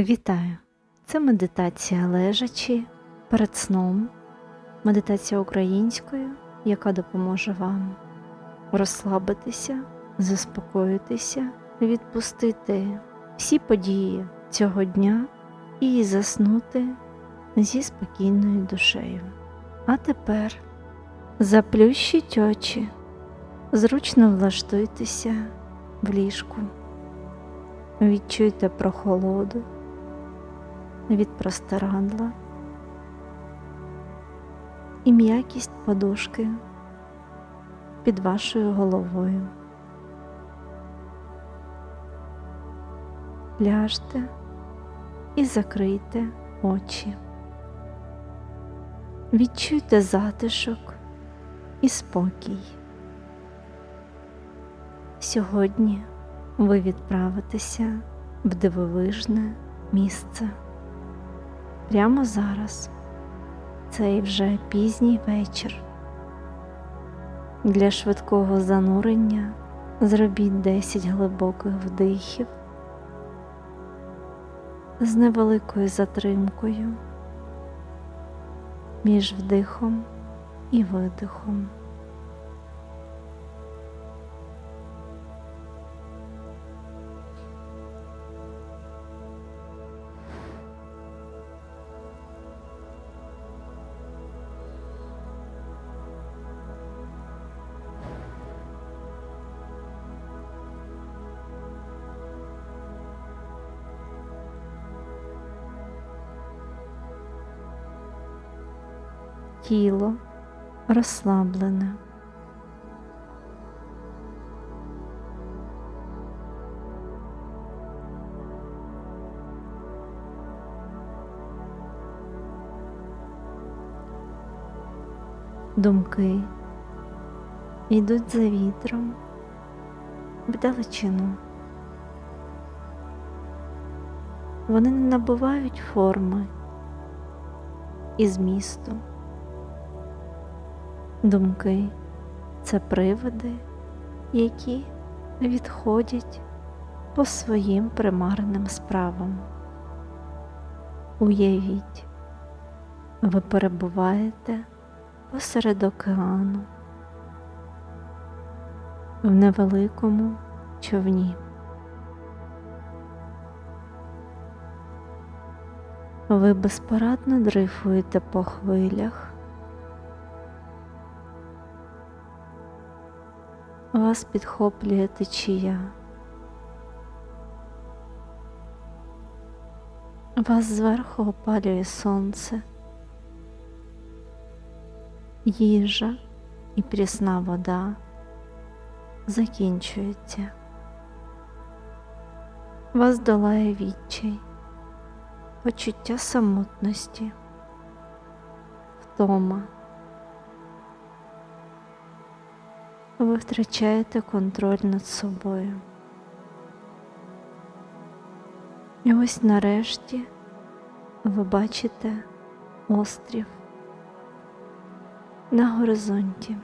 Вітаю! Це медитація лежачі перед сном, медитація українською, яка допоможе вам розслабитися, заспокоїтися, відпустити всі події цього дня і заснути зі спокійною душею. А тепер заплющіть очі, зручно влаштуйтеся в ліжку, відчуйте прохолоду від простирадла і м'якість подушки під вашою головою. Ляжте і закрийте очі. Відчуйте затишок і спокій. Сьогодні ви відправитеся в дивовижне місце. Прямо зараз цей вже пізній вечір. Для швидкого занурення зробіть 10 глибоких вдихів з невеликою затримкою між вдихом і видихом. Тіло розслаблене. Думки йдуть за вітром вдалечину. Вони не набувають форми і змісту. Думки це привиди, які відходять по своїм примарним справам. Уявіть, ви перебуваєте посеред океану в невеликому човні. Ви безпорадно дрейфуєте по хвилях. Вас підхоплює течія. Вас зверху опалює сонце, їжа і прісна вода закінчується. Вас долає відчай, почуття самотності, втома. Ви втрачаєте контроль над собою. І ось нарешті ви бачите острів на горизонті.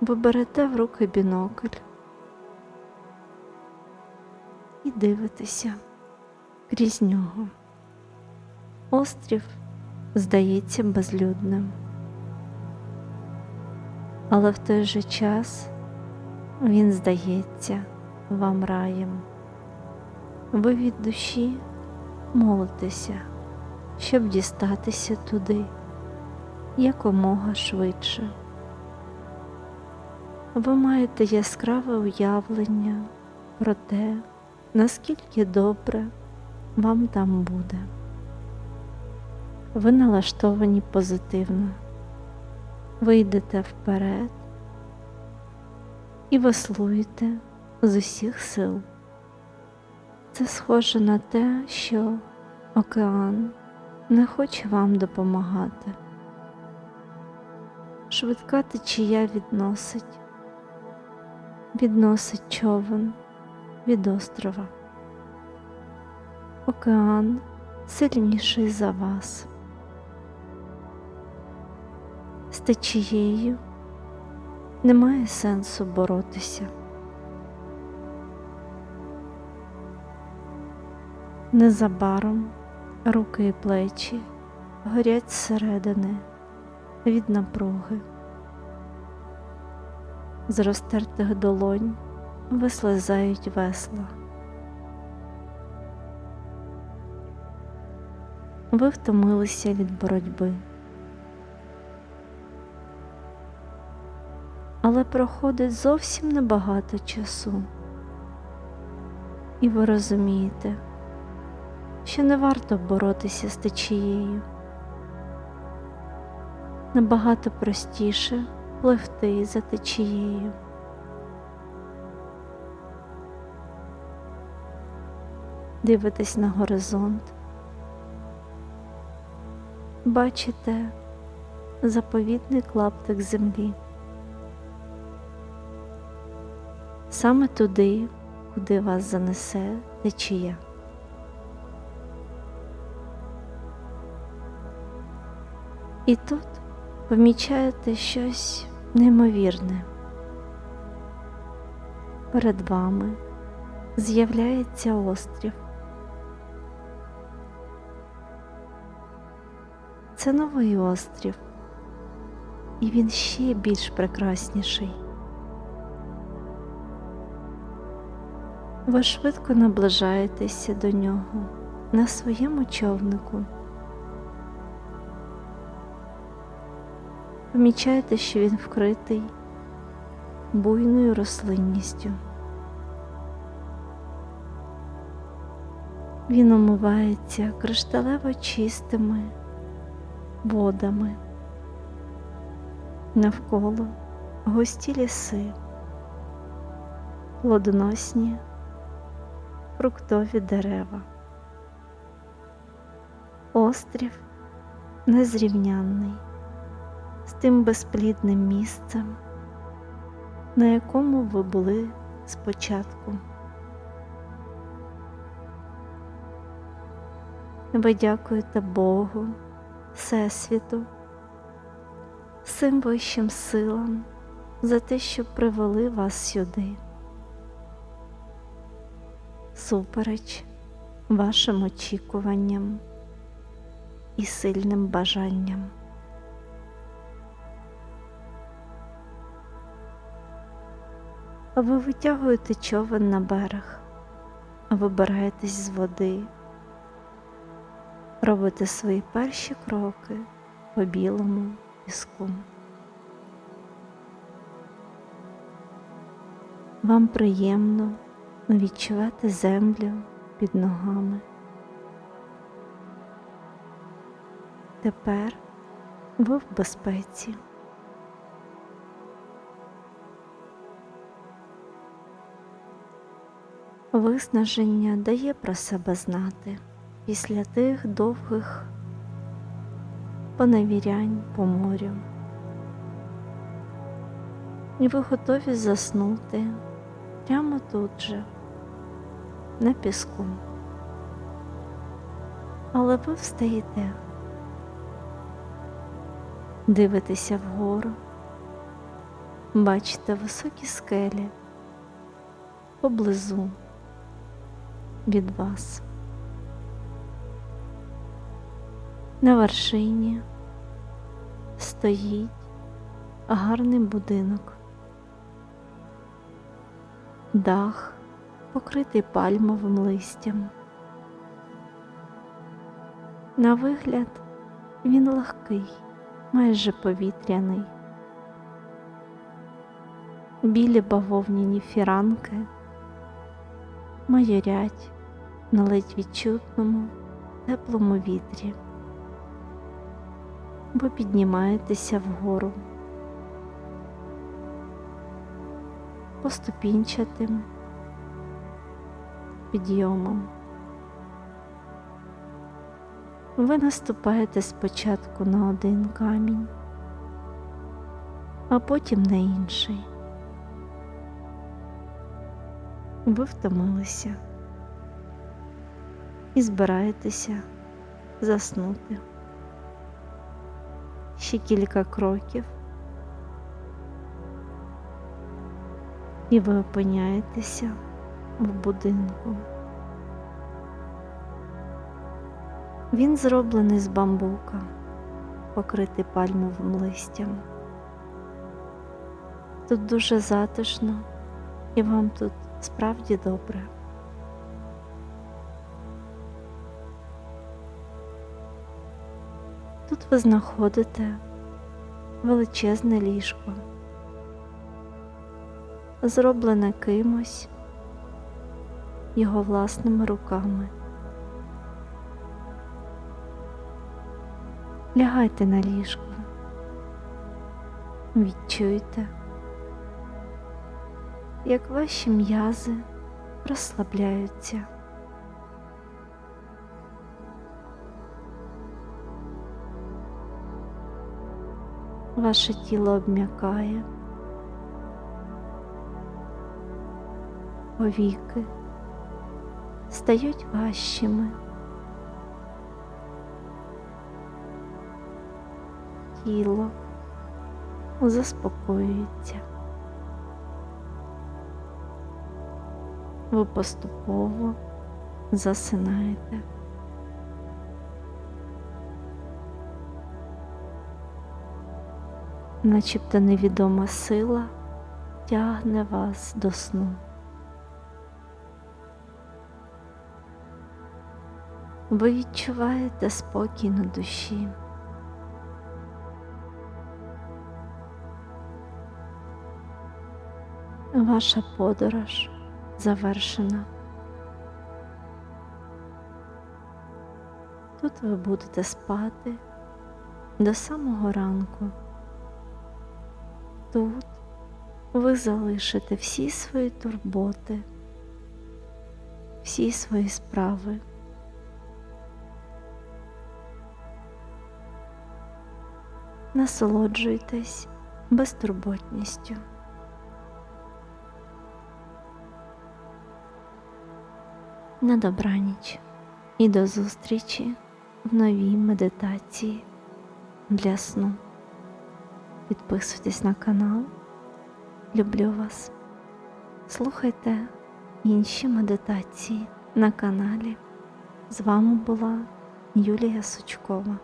Ви берете в руки бінокль і дивитеся крізь нього. Острів здається безлюдним але в той же час він здається вам раєм. Ви від душі молитеся, щоб дістатися туди якомога швидше. Ви маєте яскраве уявлення про те, наскільки добре вам там буде. Ви налаштовані позитивно ви йдете вперед і веслуєте з усіх сил. Це схоже на те, що океан не хоче вам допомагати. Швидка течія відносить, відносить човен від острова. Океан сильніший за вас. Течією немає сенсу боротися. Незабаром руки і плечі горять зсередини від напруги. З розтертих долонь вислизають весла. Ви втомилися від боротьби. Проходить зовсім небагато часу, і ви розумієте, що не варто боротися з течією. Набагато простіше пливти за течією. Дивитесь на горизонт, бачите заповітний клаптик землі. Саме туди, куди вас занесе течія. І тут помічаєте щось неймовірне. Перед вами з'являється острів. Це новий острів, і він ще більш прекрасніший. Ви швидко наближаєтеся до нього на своєму човнику. Помічаєте, що він вкритий буйною рослинністю. Він омивається кришталево чистими водами, навколо густі ліси, плодоносні фруктові дерева. Острів незрівнянний з тим безплідним місцем, на якому ви були спочатку. Ви дякуєте Богу, Всесвіту, всім вищим силам за те, що привели вас сюди. Супереч вашим очікуванням і сильним бажанням. Ви витягуєте човен на берег, вибираєтесь з води, робите свої перші кроки по білому піску. Вам приємно відчувати землю під ногами. Тепер ви в безпеці. Виснаження дає про себе знати після тих довгих поневірянь по морю. І ви готові заснути прямо тут же, на піску. Але ви встаєте, дивитеся вгору, бачите високі скелі поблизу від вас. На вершині стоїть гарний будинок, дах покритий пальмовим листям. На вигляд він легкий, майже повітряний. Білі бавовняні фіранки майорять на ледь відчутному теплому вітрі. Ви піднімаєтеся вгору поступінчатим підйомом. Ви наступаєте спочатку на один камінь, а потім на інший. Ви втомилися і збираєтеся заснути. Ще кілька кроків, і ви опиняєтеся в будинку. Він зроблений з бамбука, покритий пальмовим листям. Тут дуже затишно і вам тут справді добре. Тут ви знаходите величезне ліжко, зроблене кимось його власними руками. Лягайте на ліжко, відчуйте, як ваші м'язи розслабляються. Ваше тіло обм'якає, повіки стають важчими. Тіло заспокоюється. Ви поступово засинаєте. Начебто невідома сила тягне вас до сну. Ви відчуваєте спокій на душі. Ваша подорож завершена. Тут ви будете спати до самого ранку. Тут ви залишите всі свої турботи, всі свої справи. Насолоджуйтесь безтурботністю. На добраніч і до зустрічі в новій медитації для сну. Підписуйтесь на канал. Люблю вас. Слухайте інші медитації на каналі. З вами була Юлія Сучкова.